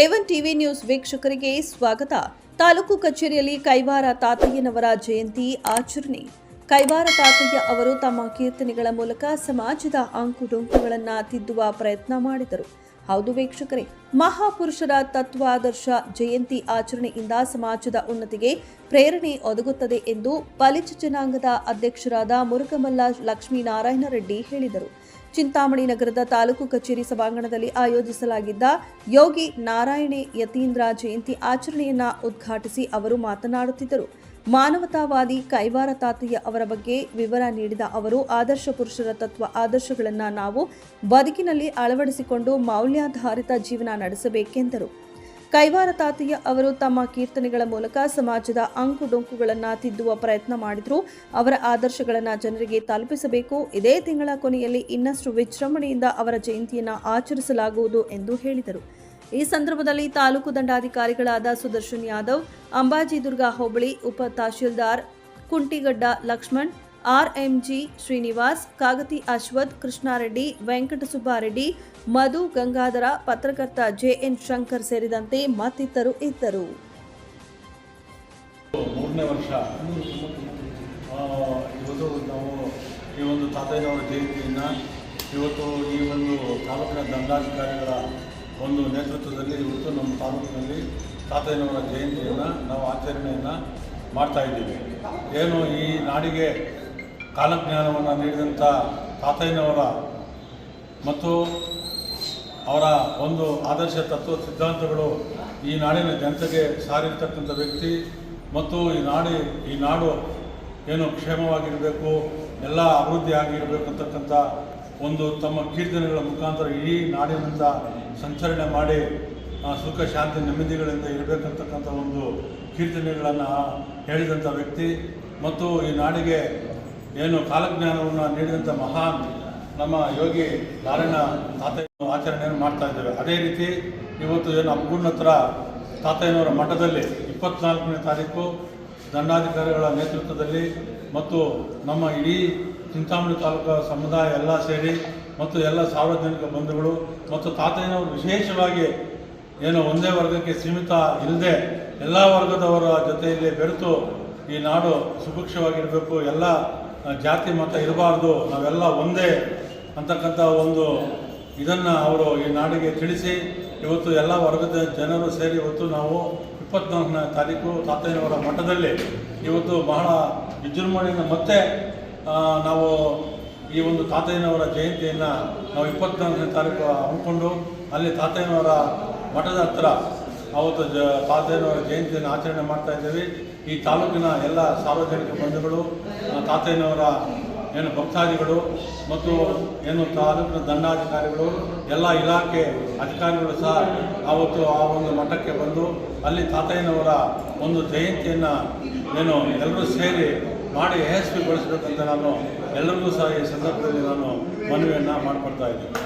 A one TV news ವೀಕ್ಷಕರಿಗೆ ಸ್ವಾಗತ. ತಾಲೂಕು ಕಚೇರಿಯಲ್ಲಿ ಕೈವಾರ ತಾತಯ್ಯನವರ ಜಯಂತಿ ಆಚರಣೆ. ಕೈವಾರ ತಾತಯ್ಯ ಅವರು ತಮ್ಮ ಕೀರ್ತನೆಗಳ ಮೂಲಕ ಸಮಾಜದ ಅಂಕುಡೊಂಕುಗಳನ್ನು ತಿದ್ದುವ ಪ್ರಯತ್ನ ಮಾಡಿದರು. ಹೌದು ವೀಕ್ಷಕರೇ, ಮಹಾಪುರುಷರ ತತ್ವಾದರ್ಶ ಜಯಂತಿ ಆಚರಣೆಯಿಂದ ಸಮಾಜದ ಉನ್ನತಿಗೆ ಪ್ರೇರಣೆ ಒದಗುತ್ತದೆ ಎಂದು ಪಲಿಚ ಜನಾಂಗದ ಅಧ್ಯಕ್ಷರಾದ ಮುರುಗಮಲ್ಲ ಲಕ್ಷ್ಮೀನಾರಾಯಣ ರೆಡ್ಡಿ ಹೇಳಿದರು. ಚಿಂತಾಮಣಿ ನಗರದ ತಾಲೂಕು ಕಚೇರಿ ಸಭಾಂಗಣದಲ್ಲಿ ಆಯೋಜಿಸಲಾಗಿದ್ದ ಯೋಗಿ ನಾರಾಯಣೆ ಯತೀಂದ್ರ ಜಯಂತಿ ಆಚರಣೆಯನ್ನ ಉದ್ಘಾಟಿಸಿ ಅವರು ಮಾತನಾಡುತ್ತಿದ್ದರು. ಮಾನವತಾವಾದಿ ಕೈವಾರ ತಾತಯ್ಯ ಅವರ ಬಗ್ಗೆ ವಿವರ ನೀಡಿದ ಅವರು, ಆದರ್ಶ ಪುರುಷರ ತತ್ವ ಆದರ್ಶಗಳನ್ನು ನಾವು ಬದುಕಿನಲ್ಲಿ ಅಳವಡಿಸಿಕೊಂಡು ಮೌಲ್ಯಾಧಾರಿತ ಜೀವನ ನಡೆಸಬೇಕೆಂದರು. ಕೈವಾರ ತಾತಯ್ಯ ಅವರು ತಮ್ಮ ಕೀರ್ತನೆಗಳ ಮೂಲಕ ಸಮಾಜದ ಅಂಕುಡೊಂಕುಗಳನ್ನು ತಿದ್ದುವ ಪ್ರಯತ್ನ ಮಾಡಿದ್ರು. ಅವರ ಆದರ್ಶಗಳನ್ನು ಜನರಿಗೆ ತಲುಪಿಸಬೇಕು. ಇದೇ ತಿಂಗಳ ಕೊನೆಯಲ್ಲಿ ಇನ್ನಷ್ಟು ವಿಜೃಂಭಣೆಯಿಂದ ಅವರ ಜಯಂತಿಯನ್ನು ಆಚರಿಸಲಾಗುವುದು ಎಂದು ಹೇಳಿದರು. ಈ ಸಂದರ್ಭದಲ್ಲಿ ತಾಲೂಕು ದಂಡಾಧಿಕಾರಿಗಳಾದ ಸುದರ್ಶನ್ ಯಾದವ್, ಅಂಬಾಜಿ ದುರ್ಗಾ ಹೋಬಳಿ ಉಪ ತಹಶೀಲ್ದಾರ್, ಕುಂಟಿಗಡ್ಡ ಲಕ್ಷ್ಮಣ್ ಆರ್ಎಂಜಿ ಶ್ರೀನಿವಾಸ್, ಕಾಗತಿ ಅಶ್ವಥ್, ಕೃಷ್ಣಾರೆಡ್ಡಿ, ವೆಂಕಟಸುಬ್ಬಾರೆಡ್ಡಿ, ಮಧು ಗಂಗಾಧರ, ಪತ್ರಕರ್ತ ಜೆಎನ್ ಶಂಕರ್ ಸೇರಿದಂತೆ ಮತ್ತಿತರರು ಇದ್ದರು. ಮೂರನೇ ವರ್ಷ. ಇವತ್ತು ನಾವು ಒಂದು ತಾತಯ್ಯನವರ ಜಯಂತಿಯನ್ನು ಇವತ್ತು ಈ ಒಂದು ತಾಲೂಕಿನ ದಂಡಾಧಿಕಾರಿಗಳ ಒಂದು ನೇತೃತ್ವದಲ್ಲಿ ಇವತ್ತು ನಮ್ಮ ತಾಲೂಕಿನಲ್ಲಿ ತಾತಯ್ಯನವರ ಜಯಂತಿಯನ್ನು ನಾವು ಆಚರಣೆಯನ್ನು ಮಾಡ್ತಾ ಇದ್ದೀವಿ. ಏನು ಈ ನಾಡಿಗೆ ಕಾಲಜ್ಞಾನವನ್ನು ನೀಡಿದಂಥ ತಾತಯ್ಯನವರ ಮತ್ತು ಅವರ ಒಂದು ಆದರ್ಶ ತತ್ವ ಸಿದ್ಧಾಂತಗಳು ಈ ನಾಡಿನ ಜನತೆಗೆ ಸಾರಿರ್ತಕ್ಕಂಥ ವ್ಯಕ್ತಿ ಮತ್ತು ಈ ನಾಡಿ, ಈ ನಾಡು ಏನು ಕ್ಷೇಮವಾಗಿರಬೇಕು, ಎಲ್ಲ ಅಭಿವೃದ್ಧಿ ಆಗಿರಬೇಕು ಅಂತಕ್ಕಂಥ ಒಂದು ತಮ್ಮ ಕೀರ್ತನೆಗಳ ಮುಖಾಂತರ ಇಡೀ ನಾಡಿನಿಂದ ಸಂಚರಣೆ ಮಾಡಿ ಸುಖ, ಶಾಂತಿ, ನೆಮ್ಮದಿಗಳಿಂದ ಇರಬೇಕಂತಕ್ಕಂಥ ಒಂದು ಕೀರ್ತನೆಗಳನ್ನು ಹೇಳಿದಂಥ ವ್ಯಕ್ತಿ ಮತ್ತು ಈ ನಾಡಿಗೆ ಏನು ಕಾಲಜ್ಞಾನವನ್ನು ನೀಡಿದಂಥ ಮಹಾನ್ ನಮ್ಮ ಯೋಗಿ ನಾರಾಯಣ ತಾತಯ್ಯ ಆಚರಣೆಯನ್ನು ಮಾಡ್ತಾ ಇದ್ದೇವೆ ಅದೇ ರೀತಿ ಇವತ್ತು ಏನು ಅಬ್ಗುನ್ ಹತ್ರ ತಾತಯ್ಯನವರ ಮಠದಲ್ಲಿ ಇಪ್ಪತ್ನಾಲ್ಕನೇ ತಾರೀಕು ದಂಡಾಧಿಕಾರಿಗಳ ನೇತೃತ್ವದಲ್ಲಿ ಮತ್ತು ನಮ್ಮ ಇಡೀ ಚಿಂತಾಮಣಿ ತಾಲೂಕು ಸಮುದಾಯ ಎಲ್ಲ ಸೇರಿ ಮತ್ತು ಎಲ್ಲ ಸಾರ್ವಜನಿಕ ಬಂಧುಗಳು ಮತ್ತು ತಾತಯ್ಯನವರು ವಿಶೇಷವಾಗಿ ಏನು ಒಂದೇ ವರ್ಗಕ್ಕೆ ಸೀಮಿತ ಇಲ್ಲದೆ ಎಲ್ಲ ವರ್ಗದವರ ಜೊತೆಯಲ್ಲಿ ಬೆರೆತು ಈ ನಾಡು ಸುಭಿಕ್ಷವಾಗಿರಬೇಕು. ಎಲ್ಲ ಜಾತಿ ಮತ ಇರಬಾರ್ದು, ನಾವೆಲ್ಲ ಒಂದೇ ಅಂತಕ್ಕಂಥ ಒಂದು ಇದನ್ನು ಅವರು ಈ ನಾಡಿಗೆ ತಿಳಿಸಿ, ಇವತ್ತು ಎಲ್ಲ ವರ್ಗದ ಜನರು ಸೇರಿ ಇವತ್ತು ನಾವು ಇಪ್ಪತ್ನಾಲ್ಕನೇ ತಾರೀಕು ತಾತಯ್ಯನವರ ಮಠದಲ್ಲಿ ಇವತ್ತು ಬಹಳ ವಿಜೃಂಭಣೆಯಿಂದ ಮತ್ತೆ ನಾವು ಈ ಒಂದು ತಾತಯ್ಯನವರ ಜಯಂತಿಯನ್ನು ನಾವು ಇಪ್ಪತ್ನಾಲ್ಕನೇ ತಾರೀಕು ಹಮ್ಮಿಕೊಂಡು, ಅಲ್ಲಿ ತಾತಯ್ಯನವರ ಮಠದ ಹತ್ರ ಅವತ್ತು ಜ ತಾತಯ್ಯನವರ ಜಯಂತಿಯನ್ನು ಆಚರಣೆ ಮಾಡ್ತಾ ಇದ್ದೇವೆ. ಈ ತಾಲೂಕಿನ ಎಲ್ಲ ಸಾರ್ವಜನಿಕ ಬಂಧುಗಳು ತಾತಯ್ಯನವರ ಏನು ಭಕ್ತಾದಿಗಳು ಮತ್ತು ಏನು ತಾಲೂಕಿನ ದಂಡಾಧಿಕಾರಿಗಳು, ಎಲ್ಲ ಇಲಾಖೆ ಅಧಿಕಾರಿಗಳು ಸಹ ಆವತ್ತು ಆ ಒಂದು ಮಠಕ್ಕೆ ಬಂದು ಅಲ್ಲಿ ತಾತಯ್ಯನವರ ಒಂದು ಜಯಂತಿಯನ್ನು ಏನು ಎಲ್ಲರೂ ಸೇರಿ ಮಾಡಿ ಯಶಸ್ವಿಗೊಳಿಸಬೇಕಂತ ನಾನು ಎಲ್ಲರಿಗೂ ಸಹ ಈ ಸಂದರ್ಭದಲ್ಲಿ ನಾನು ಮನವಿಯನ್ನು ಮಾಡಿಕೊಡ್ತಾ ಇದ್ದೀನಿ.